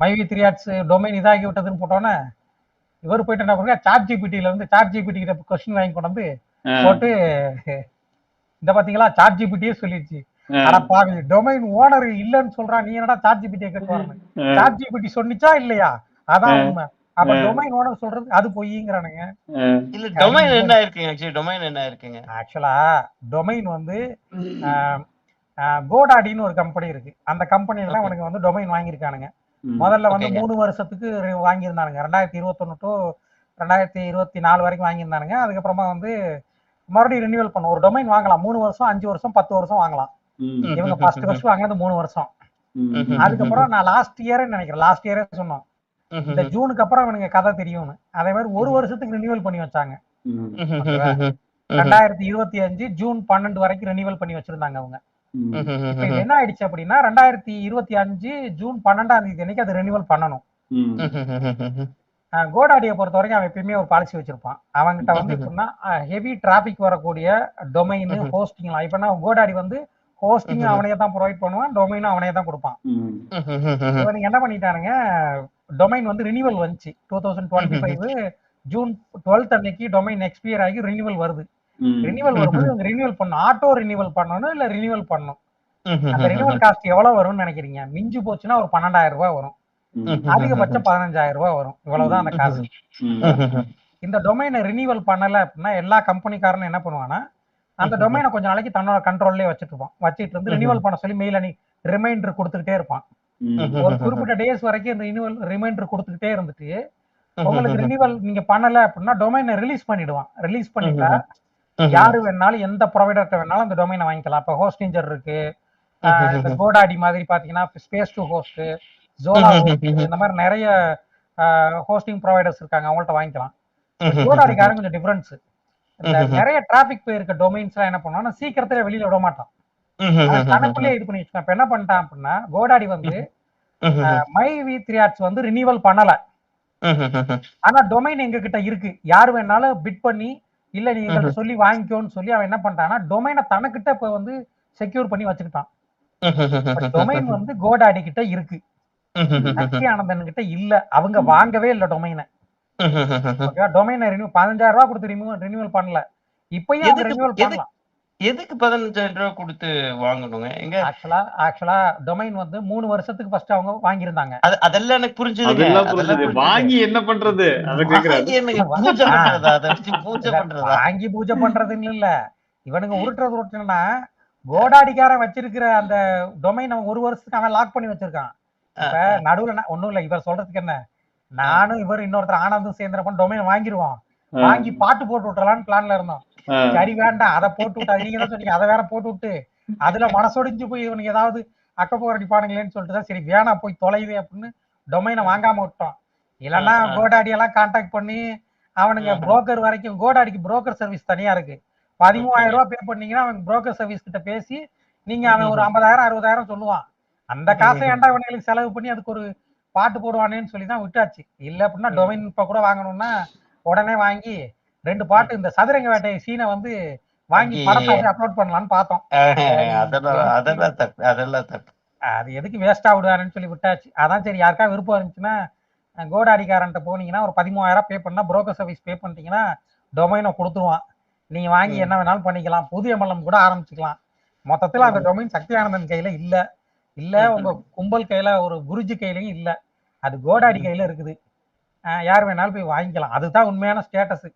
மைவி three ads domain இதாகி விட்டதுன்னு போட்டோன்னே இவர் போயிட்டு என்ன பண்ணுங்க சாட் ஜிபிடியில வந்து சாட் ஜிபிடி கிட்ட கொஸ்டின் வாங்கி கொண்டு வந்து போட்டு இந்த பாத்தீங்களா சாட் ஜிபிடியே சொல்லிடுச்சு ஆனா பாவி டொமைன் ஓனர் இல்லன்னு சொல்றான் நீ என்னடா சாட் ஜிபிடியை ஆ, சாட் ஜிபிடி சொன்னிச்சா இல்லையா? அதான். உண்மை. அப்ப. டொமைன் ஓனர் சொல்றது அது பொய்ங்கிறானுங்க. இல்ல டொமைன் என்ன இருக்குங்க ஆக்சுவலி டொமைன் என்ன இருக்குங்க ஆக்சுவலா டொமைன் வந்து கோடாடின்னு ஒரு கம்பெனி இருக்கு. அந்த கம்பெனில. அவனுக்கு வந்து டொமைன் வாங்கியிருக்கானுங்க. முதல்ல வந்து. மூணு வருஷத்துக்கு வாங்கியிருந்தானுங்க. ரெண்டாயிரத்தி இருபத்தொன்னு டு ரெண்டாயிரத்தி இருபத்தி நாலு வரைக்கும் வாங்கியிருந்தானுங்க. அதுக்கப்புறமா வந்து மறுபடியும் ரினியூவல் பண்ணும். ஒரு டொமைன் வாங்கலாம். மூணு வருஷம் அஞ்சு வருஷம் பத்து வருஷம் வாங்கலாம். இவங்க ஃபர்ஸ்ட் ஃபர்ஸ்ட் வாங்கினது மூணு வருஷம். அதுக்கப்புறம் நான் லாஸ்ட் இயர் நினைக்கிறேன். லாஸ்ட் இயரே சொன்னோம். இந்த ஜூனுக்கு அப்புறம் இவனுங்க கதை தெரியும்னு. அதே மாதிரி ஒரு வருஷத்துக்கு ரினியூவல் பண்ணி வச்சாங்க. ரெண்டாயிரத்தி இருபத்தி அஞ்சு ஜூன் பன்னெண்டு வரைக்கும் ரினியூவல் பண்ணி வச்சிருந்தாங்க அவங்க. என்ன ஆயிடுச்சு அப்படின்னா ரெண்டாயிரத்தி இருபத்தி அஞ்சு ஜூன் பன்னெண்டாம் தேதி அன்னைக்கு அது ரினியூவல் பண்ணணும். கோடாடியை பொறுத்த வரைக்கும் அவன் எப்பயுமே ஒரு பாலிசி வச்சிருப்பான். அவன்கிட்ட வந்து எப்படின்னா ஹெவி டிராபிக் வரக்கூடிய டொமைன் ஹோஸ்டிங்லாம் இப்ப நான் கோடாடி வந்து ஹோஸ்டிங் அவனையே தான் ப்ரொவைட் பண்ணுவான் டொமைனும் அவனே தான் கொடுப்பான். இவனுங்க என்ன பண்ணிட்டானுங்க டொமைன் வந்து ரினியூவல் வந்துச்சு. Two thousand twenty five June twelfth அன்னைக்கு டொமைன் எக்ஸ்பியர் ஆகி ரினியூவல் வருது. ம், ரினியூவல் வரும்போது இவங்க ரினியூவல் பண்ணணும். ஆட்டோ ரினியூவல் பண்ணணும் இல்ல ரினியூவல் பண்ணணும். அந்த ரினியூவல் காஸ்ட் எவ்வளவு வரும்னு நினைக்கிறீங்க? மிஞ்சு போச்சுன்னா ஒரு பன்னெண்டாயிரம் ரூபாய் வரும். அதிகபட்சம் பதினஞ்சாயிரம் ரூபாய் வரும். இவ்வளவுதான் அந்த காசு. இந்த டொமைனை ரினியூவல் பண்ணல அப்படின்னா எல்லா கம்பெனிக்காரனும் என்ன பண்ணுவானா அந்த டொமைனை கொஞ்ச நாளைக்கு தன்னோட கண்ட்ரோல்லே வச்சுட்டு இருப்பான். வச்சுட்டு இருந்து ரினியூவல் பண்ண சொல்லி மெயில் அனி ரிமைண்டர் கொடுத்துக்கிட்டே இருப்பான். ஒரு குறிப்பிட்ட டேஸ் வரைக்கும் இந்த ரினியூவல் ரிமைண்டர் கொடுத்துக்கிட்டே இருந்துட்டு உங்களுக்கு ரினியூவல் நீங்க பண்ணல அப்படின்னா டொமைனை ரிலீஸ் பண்ணிடுவான். ரிலீஸ் பண்ணிட்டா யாரு வேணாலும் எந்த ப்ரொவைடர்கிட்ட வேணாலும் அந்த டொமைனை வாங்கிக்கலாம். இப்போ ஹோஸ்டிஞ்சர் இருக்கு. கோடாடி மாதிரி பாத்தீங்கன்னா ஸ்பேஸ் டு ஹோஸ்ட் ஜோலா இந்த மாதிரி நிறைய ஹோஸ்டிங் ப்ரொவைடர்ஸ் இருக்காங்க. அவங்கள்ட்ட வாங்கிக்கலாம். கோடாடிக்காரன் கொஞ்சம் டிஃபரன்ஸ் நிறைய டிராபிக் போயிருக்க டொமைன்ஸ் எல்லாம் என்ன பண்ணுவான்னா சீக்கிரத்துல வெளியில விட மாட்டான். தனக்குள்ளே இது பண்ணி இப்ப என்ன பண்ணிட்டான் அப்படின்னா கோடாடி வந்து மை வி த்ரீ ஆர்ட்ஸ் வந்து ரினியூவல் பண்ணல. ஆனா டொமைன் எங்க கிட்ட இருக்கு. யார் வேணாலும் பிட் பண்ணி இல்ல நீ எங்கள்ட்ட சொல்லி வாங்கிக்கோன்னு சொல்லி அவன் என்ன பண்ணிட்டான்னா டொமைனை தனக்கிட்ட இப்ப வந்து செக்யூர் பண்ணி வச்சுக்கிட்டான். டொமைன் வந்து கோடாடி கிட்ட இருக்கு. சக்தி ஆனந்தன் கிட்ட இல்ல. அவங்க வாங்கவே இல்ல டொமைனை டொமைனை ரினியூ பதினஞ்சாயிரம் ரூபாய் கொடுத்து ரினியூ ரினியூவல் பண்ணல. இப்பயும் ரினியூவல் பண்ணலாம். எதுக்கு பதினஞ்சாயிரம் ரூபாய் கொடுத்து வாங்கணுங்க? எங்க? ஆக்சுவலா ஆக்சுவலா டொமைன் வந்து மூணு வருஷத்துக்கு ஃபர்ஸ்ட் அவங்க வாங்கியிருந்தாங்க. அது அதெல்லாம் எனக்கு புரிஞ்சது. வாங்கி என்ன பண்றது? அத கேக்குறாரு. வாங்கி என்னங்க பூஜை பண்றதா? பூஜை வாங்கி பூஜை பண்றதுன்னு இல்ல. இவனுங்க உருட்டுறது உருட்டுனா கோடாடிக்காரன் வச்சிருக்கிற அந்த டொமைன் அவன் ஒரு வருஷத்துக்கு அவன் லாக் பண்ணி வச்சிருக்கான். இப்ப நடுவுல ஒண்ணும் இல்ல. இவர் சொல்றதுக்கு என்ன? நானும் இவர் இன்னொருத்தர் ஆனந்தும் சேர்ந்துறப்ப டொமைன் வாங்கிருவோம். வாங்கி பாட்டு போட்டு விட்டுறலாம்னு பிளான்ல இருந்தோம். சரி வேண்டாம் அதை போட்டு விட்டு நீங்க தான் சொன்னீங்க. அதை வேற போட்டு விட்டு. அதுல மனசொடிஞ்சு போய் இவனுக்கு ஏதாவது அக்கப்போர் அடிப்பானுங்களேன்னு சொல்லிட்டு தான் சரி வேணாம் போய் தொலைவே அப்படின்னு டொமைனை வாங்காம விட்டோம். இல்லைன்னா. கோடாடி எல்லாம் கான்டாக்ட் பண்ணி அவனுங்க. புரோக்கர் வரைக்கும் கோடாடிக்கு புரோக்கர் சர்வீஸ் தனியா இருக்கு. பதிமூவாயிரம் ரூபாய் பே பண்ணீங்கன்னா அவன் புரோக்கர் சர்வீஸ் கிட்ட பேசி நீங்க அவன் ஒரு ஐம்பதாயிரம் அறுபதாயிரம் சொல்லுவான். அந்த காசை ஏன்டா இவனுங்களுக்கு செலவு பண்ணி அதுக்கு ஒரு பாட்டு போடுவானேன்னு சொல்லி தான் விட்டாச்சு. இல்ல அப்படின்னா டொமைன் இப்ப கூட வாங்கணும்னா உடனே வாங்கி ரெண்டு பாட்டு இந்த சதுரங்க வேட்டை சீனை வந்து வாங்கி அப்லோட் பண்ணலாம்னு பார்த்தோம். அதெல்லாம் அதெல்லாம் தப்பு அதெல்லாம் தப்பு. அது எதுக்கு வேஸ்டா விடுவாருன்னு சொல்லி விட்டாச்சு. அதான் சரி யாருக்கா விருப்பம் இருந்துச்சுன்னா கோடாடிக்காரன்ட்ட போனீங்கன்னா ஒரு பதிமூவாயிரம் பே பண்ணா புரோக்கர் சர்வீஸ் பே பண்ணிட்டீங்கன்னா டொமைனை கொடுத்துருவான். நீங்க வாங்கி என்ன வேணாலும் பண்ணிக்கலாம். புது எம்எல்எம் கூட ஆரம்பிச்சுக்கலாம். மொத்தத்துல அந்த டொமைன் சக்தி ஆனந்தன் கையில இல்ல. இல்ல உங்க கும்பல் கையில ஒரு குருஜி கையிலயும் இல்ல. அது கோடாடி கையில இருக்குது. யார் வேணாலும் போய் வாங்கிக்கலாம். அதுதான் உண்மையான ஸ்டேட்டஸ்